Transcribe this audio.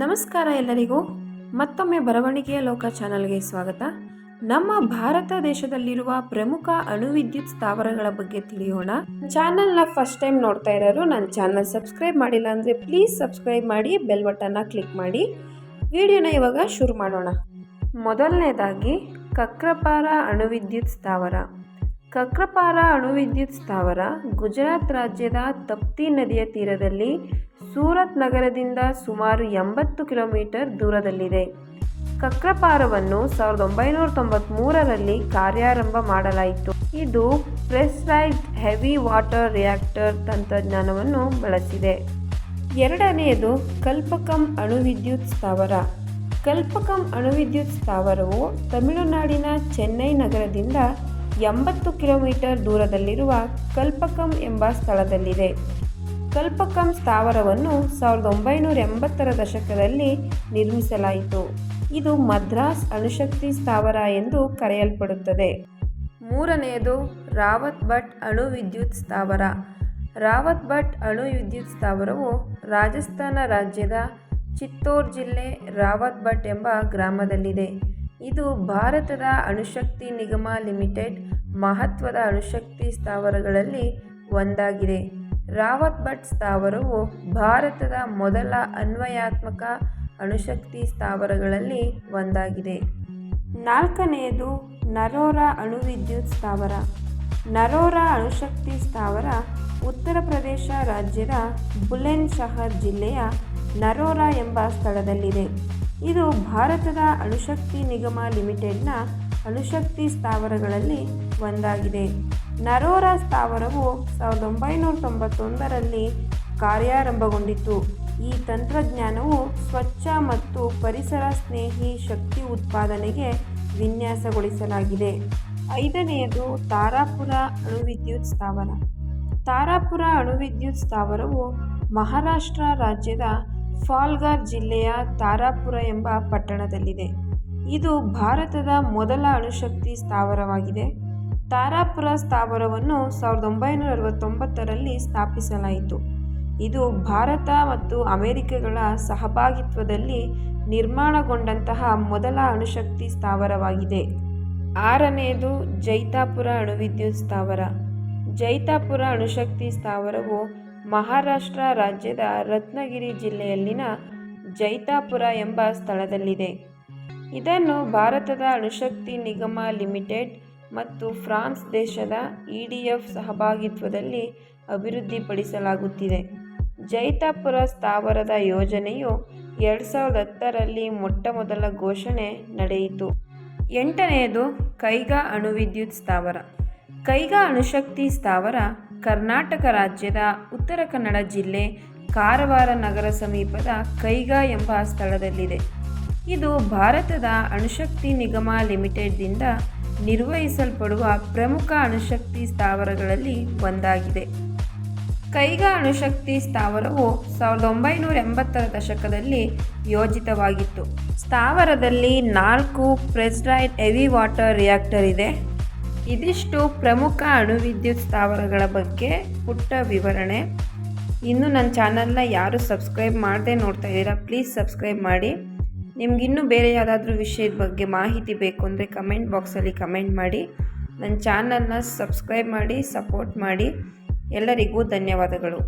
ನಮಸ್ಕಾರ ಎಲ್ಲರಿಗೂ ಮತ್ತೊಮ್ಮೆ ಬರವಣಿಗೆಯ ಲೋಕ ಚಾನಲ್ಗೆ ಸ್ವಾಗತ. ನಮ್ಮ ಭಾರತ ದೇಶದಲ್ಲಿರುವ ಪ್ರಮುಖ ಅಣುವಿದ್ಯುತ್ ಸ್ಥಾವರಗಳ ಬಗ್ಗೆ ತಿಳಿಯೋಣ. ಚಾನಲ್ನ ಫಸ್ಟ್ ಟೈಮ್ ನೋಡ್ತಾ ಇರೋರು ನನ್ನ ಚಾನಲ್ ಸಬ್ಸ್ಕ್ರೈಬ್ ಮಾಡಿಲ್ಲ ಅಂದರೆ ಪ್ಲೀಸ್ ಸಬ್ಸ್ಕ್ರೈಬ್ ಮಾಡಿ ಬೆಲ್ ಬಟನ್ನ ಕ್ಲಿಕ್ ಮಾಡಿ. ವಿಡಿಯೋನ ಇವಾಗ ಶುರು ಮಾಡೋಣ. ಮೊದಲನೇದಾಗಿ ಕಕ್ರಪಾರ ಅಣುವಿದ್ಯುತ್ ಸ್ಥಾವರ. ಕಕ್ರಪಾರ ಅಣುವಿದ್ಯುತ್ ಸ್ಥಾವರ ಗುಜರಾತ್ ರಾಜ್ಯದ ತಪ್ತಿ ನದಿಯ ತೀರದಲ್ಲಿ ಸೂರತ್ ನಗರದಿಂದ ಸುಮಾರು ಎಂಬತ್ತು ಕಿಲೋಮೀಟರ್ ದೂರದಲ್ಲಿದೆ. ಕಕ್ರಪಾರವನ್ನು ಸಾವಿರದ ಒಂಬೈನೂರ ತೊಂಬತ್ತ್ಮೂರರಲ್ಲಿ ಕಾರ್ಯಾರಂಭ ಮಾಡಲಾಯಿತು. ಇದು ಪ್ರೆಸ್ರೈಸ್ಡ್ ಹೆವಿ ವಾಟರ್ ರಿಯಾಕ್ಟರ್ ತಂತ್ರಜ್ಞಾನವನ್ನು ಬಳಸಿದೆ. ಎರಡನೆಯದು ಕಲ್ಪಕಂ ಅಣುವಿದ್ಯುತ್ ಸ್ಥಾವರ. ಕಲ್ಪಕಂ ಅಣುವಿದ್ಯುತ್ ಸ್ಥಾವರವು ತಮಿಳುನಾಡಿನ ಚೆನ್ನೈ ನಗರದಿಂದ ಎಂಬತ್ತು ಕಿಲೋಮೀಟರ್ ದೂರದಲ್ಲಿರುವ ಕಲ್ಪಕಂ ಎಂಬ ಸ್ಥಳದಲ್ಲಿದೆ. ಕಲ್ಪಕಂ ಸ್ಥಾವರವನ್ನು ಸಾವಿರದ ಒಂಬೈನೂರ ಎಂಬತ್ತರ ದಶಕದಲ್ಲಿ ನಿರ್ಮಿಸಲಾಯಿತು. ಇದು ಮದ್ರಾಸ್ ಅಣುಶಕ್ತಿ ಸ್ಥಾವರ ಎಂದು ಕರೆಯಲ್ಪಡುತ್ತದೆ. ಮೂರನೆಯದು ರಾವತ್ ಭಟ್ ಅಣು ವಿದ್ಯುತ್ ಸ್ಥಾವರ. ರಾವತ್ ಭಟ್ ಅಣು ವಿದ್ಯುತ್ ಸ್ಥಾವರವು ರಾಜಸ್ಥಾನ ರಾಜ್ಯದ ಚಿತ್ತೋರ್ ಜಿಲ್ಲೆ ರಾವತ್ ಭಟ್ ಎಂಬ ಗ್ರಾಮದಲ್ಲಿದೆ. ಇದು ಭಾರತದ ಅಣುಶಕ್ತಿ ನಿಗಮ ಲಿಮಿಟೆಡ್ ಮಹತ್ವದ ಅಣುಶಕ್ತಿ ಸ್ಥಾವರಗಳಲ್ಲಿ ಒಂದಾಗಿದೆ. ರಾವತ್ ಭಟ್ ಸ್ಥಾವರವು ಭಾರತದ ಮೊದಲ ಅನ್ವಯಾತ್ಮಕ ಅಣುಶಕ್ತಿ ಸ್ಥಾವರಗಳಲ್ಲಿ ಒಂದಾಗಿದೆ. ನಾಲ್ಕನೆಯದು ನರೋರಾ ಅಣುವಿದ್ಯುತ್ ಸ್ಥಾವರ. ನರೋರಾ ಅಣುಶಕ್ತಿ ಸ್ಥಾವರ ಉತ್ತರ ಪ್ರದೇಶ ರಾಜ್ಯದ ಬುಲೆನ್ ಶಹರ್ ಜಿಲ್ಲೆಯ ನರೋರಾ ಎಂಬ ಸ್ಥಳದಲ್ಲಿದೆ. ಇದು ಭಾರತದ ಅಣುಶಕ್ತಿ ನಿಗಮ ಲಿಮಿಟೆಡ್ನ ಅಣುಶಕ್ತಿ ಸ್ಥಾವರಗಳಲ್ಲಿ ಒಂದಾಗಿದೆ. ನರೋರಾ ಸ್ಥಾವರವು ಸಾವಿರದ ಒಂಬೈನೂರ ತೊಂಬತ್ತೊಂದರಲ್ಲಿ ಕಾರ್ಯಾರಂಭಗೊಂಡಿತು ಈ ತಂತ್ರಜ್ಞಾನವು ಸ್ವಚ್ಛ ಮತ್ತು ಪರಿಸರ ಸ್ನೇಹಿ ಶಕ್ತಿ ಉತ್ಪಾದನೆಗೆ ವಿನ್ಯಾಸಗೊಳಿಸಲಾಗಿದೆ. ಐದನೆಯದು ತಾರಾಪುರ ಅಣುವಿದ್ಯುತ್ ಸ್ಥಾವರ. ತಾರಾಪುರ ಅಣುವಿದ್ಯುತ್ ಸ್ಥಾವರವು ಮಹಾರಾಷ್ಟ್ರ ರಾಜ್ಯದ ಫಾಲ್ಗಾರ್ ಜಿಲ್ಲೆಯ ತಾರಾಪುರ ಎಂಬ ಪಟ್ಟಣದಲ್ಲಿದೆ. ಇದು ಭಾರತದ ಮೊದಲ ಅಣುಶಕ್ತಿ ಸ್ಥಾವರವಾಗಿದೆ. ತಾರಾಪುರ ಸ್ಥಾವರವನ್ನು ಸಾವಿರದ ಒಂಬೈನೂರ ಅರವತ್ತೊಂಬತ್ತರಲ್ಲಿ ಸ್ಥಾಪಿಸಲಾಯಿತು. ಇದು ಭಾರತ ಮತ್ತು ಅಮೆರಿಕಗಳ ಸಹಭಾಗಿತ್ವದಲ್ಲಿ ನಿರ್ಮಾಣಗೊಂಡಂತಹ ಮೊದಲ ಅಣುಶಕ್ತಿ ಸ್ಥಾವರವಾಗಿದೆ. ಆರನೆಯದು ಜೈತಾಪುರ ಅಣುವಿದ್ಯುತ್ ಸ್ಥಾವರ. ಜೈತಾಪುರ ಅಣುಶಕ್ತಿ ಸ್ಥಾವರವು ಮಹಾರಾಷ್ಟ್ರ ರಾಜ್ಯದ ರತ್ನಗಿರಿ ಜಿಲ್ಲೆಯಲ್ಲಿನ ಜೈತಾಪುರ ಎಂಬ ಸ್ಥಳದಲ್ಲಿದೆ. ಇದನ್ನು ಭಾರತದ ಅಣುಶಕ್ತಿ ನಿಗಮ ಲಿಮಿಟೆಡ್ ಮತ್ತು ಫ್ರಾನ್ಸ್ ದೇಶದ ಇ ಡಿ ಎಫ್ ಸಹಭಾಗಿತ್ವದಲ್ಲಿ ಅಭಿವೃದ್ಧಿಪಡಿಸಲಾಗುತ್ತಿದೆ. ಜೈತಾಪುರ ಸ್ಥಾವರದ ಯೋಜನೆಯು ಎರಡು ಸಾವಿರದ ಹತ್ತರಲ್ಲಿ ಮೊಟ್ಟಮೊದಲ ಘೋಷಣೆ ನಡೆಯಿತು. ಎಂಟನೆಯದು ಕೈಗಾ ಅಣುವಿದ್ಯುತ್ ಸ್ಥಾವರ. ಕೈಗಾ ಅಣುಶಕ್ತಿ ಸ್ಥಾವರ ಕರ್ನಾಟಕ ರಾಜ್ಯದ ಉತ್ತರ ಕನ್ನಡ ಜಿಲ್ಲೆ ಕಾರವಾರ ನಗರ ಸಮೀಪದ ಕೈಗಾ ಎಂಬ ಸ್ಥಳದಲ್ಲಿದೆ. ಇದು ಭಾರತದ ಅಣುಶಕ್ತಿ ನಿಗಮ ಲಿಮಿಟೆಡ್ದಿಂದ ನಿರ್ವಹಿಸಲ್ಪಡುವ ಪ್ರಮುಖ ಅಣುಶಕ್ತಿ ಸ್ಥಾವರಗಳಲ್ಲಿ ಒಂದಾಗಿದೆ. ಕೈಗಾ ಅಣುಶಕ್ತಿ ಸ್ಥಾವರವು ಸಾವಿರದ ಒಂಬೈನೂರ ಎಂಬತ್ತರ ದಶಕದಲ್ಲಿ ಯೋಜಿತವಾಗಿತ್ತು. ಸ್ಥಾವರದಲ್ಲಿ ನಾಲ್ಕು ಪ್ರೆಸ್ಡೈಡ್ ಹೆವಿ ವಾಟರ್ ರಿಯಾಕ್ಟರ್ ಇದೆ. ಇದಿಷ್ಟು ಪ್ರಮುಖ ಅಣುವಿದ್ಯುತ್ ಸ್ಥಾವರಗಳ ಬಗ್ಗೆ ಪುಟ್ಟ ವಿವರಣೆ. ಇನ್ನು ನನ್ನ ಚಾನಲ್ನ ಯಾರು ಸಬ್ಸ್ಕ್ರೈಬ್ ಮಾಡದೆ ನೋಡ್ತಾ ಇದ್ದೀರಾ, ಪ್ಲೀಸ್ ಸಬ್ಸ್ಕ್ರೈಬ್ ಮಾಡಿ. ನಿಮಗಿನ್ನೂ ಬೇರೆ ಯಾವುದಾದ್ರೂ ವಿಷಯದ ಬಗ್ಗೆ ಮಾಹಿತಿ ಬೇಕು ಅಂದರೆ ಕಮೆಂಟ್ ಬಾಕ್ಸಲ್ಲಿ ಕಮೆಂಟ್ ಮಾಡಿ. ನನ್ನ ಚಾನಲ್ನ ಸಬ್ಸ್ಕ್ರೈಬ್ ಮಾಡಿ, ಸಪೋರ್ಟ್ ಮಾಡಿ. ಎಲ್ಲರಿಗೂ ಧನ್ಯವಾದಗಳು.